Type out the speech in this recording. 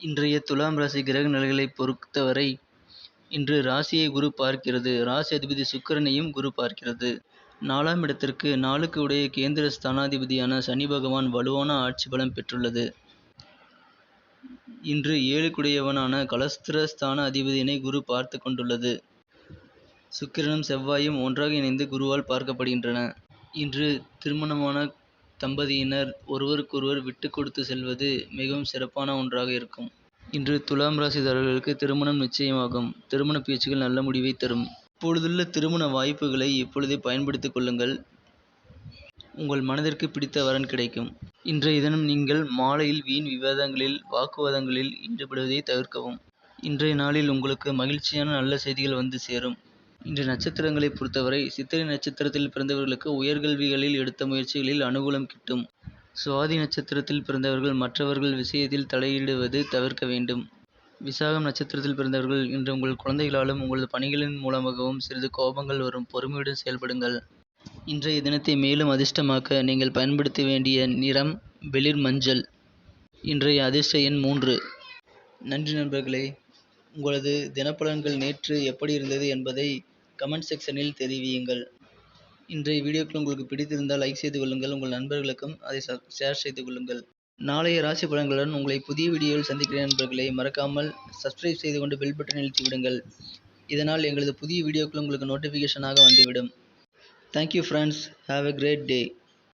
இன்றைய துலாம் ராசி கிரக நிலைகளை பொறுத்தவரை இன்று ராசியை குரு பார்க்கிறது. ராசி அதிபதி சுக்கரனையும் குரு பார்க்கிறது. நாலாம் இடத்திற்கு நாளுக்கு உடைய கேந்திர ஸ்தானாதிபதியான சனி பகவான் வலுவான ஆட்சி பலம் பெற்றுள்ளது. இன்று ஏழுக்குடையவனான கலஸ்திர ஸ்தான அதிபதியினை குரு பார்த்து கொண்டுள்ளது. சுக்கிரனும் செவ்வாயும் ஒன்றாக இணைந்து குருவால் பார்க்கப்படுகின்றன. இன்று திருமணமான தம்பதியினர் ஒருவருக்கொருவர் விட்டு கொடுத்து செல்வது மிகவும் சிறப்பான ஒன்றாக இருக்கும். இன்று துலாம் ராசிதாரர்களுக்கு திருமணம் நிச்சயமாகும். திருமண பேச்சுகள் நல்ல முடிவை தரும். இப்பொழுதுள்ள திருமண வாய்ப்புகளை இப்பொழுதே பயன்படுத்திக் கொள்ளுங்கள். உங்கள் மனதிற்கு பிடித்த வரன் கிடைக்கும். இன்றைய தினம் நீங்கள் மாலையில் வீண் விவாதங்களில் வாக்குவாதங்களில் ஈடுபடுவதை தவிர்க்கவும். இன்றைய நாளில் உங்களுக்கு மகிழ்ச்சியான நல்ல செய்திகள் வந்து சேரும். இன்று நட்சத்திரங்களை பொறுத்தவரை சித்திரை நட்சத்திரத்தில் பிறந்தவர்களுக்கு உயர்கல்விகளில் எடுத்த முயற்சிகளில் அனுகூலம் கிட்டும். சுவாதி நட்சத்திரத்தில் பிறந்தவர்கள் மற்றவர்கள் விஷயத்தில் தலையிடுவது தவிர்க்க வேண்டும். விசாகம் நட்சத்திரத்தில் பிறந்தவர்கள் இன்று உங்கள் குழந்தைகளாலும் உங்களது பணிகளின் மூலமாகவும் சிறிது கோபங்கள் வரும் பொறுமையுடன் செயல்படுங்கள். இன்றைய தினத்தை மேலும் அதிர்ஷ்டமாக்க நீங்கள் பயன்படுத்த வேண்டிய நிறம் வெளிர் மஞ்சள். இன்றைய அதிர்ஷ்ட எண் மூன்று. நன்றி நண்பர்களே உங்களது தினப்பலன்கள் நேற்று எப்படி இருந்தது என்பதை கமெண்ட் செக்ஷனில் தெரிவியுங்கள். இன்றைய வீடியோக்கள் உங்களுக்கு பிடித்திருந்தால் லைக் செய்து கொள்ளுங்கள். உங்கள் நண்பர்களுக்கும் அதை ஷேர் செய்து கொள்ளுங்கள். நாளைய ராசி பலன்களுடன் உங்களை புதிய வீடியோவில் சந்திக்கிறேன் நண்பர்களை. மறக்காமல் சப்ஸ்கிரைப் செய்து கொண்டு பெல் பட்டன் அழுத்தி விடுங்கள். இதனால் எங்களது புதிய வீடியோக்கள் உங்களுக்கு நோட்டிஃபிகேஷனாக வந்துவிடும். Thank you friends have a great day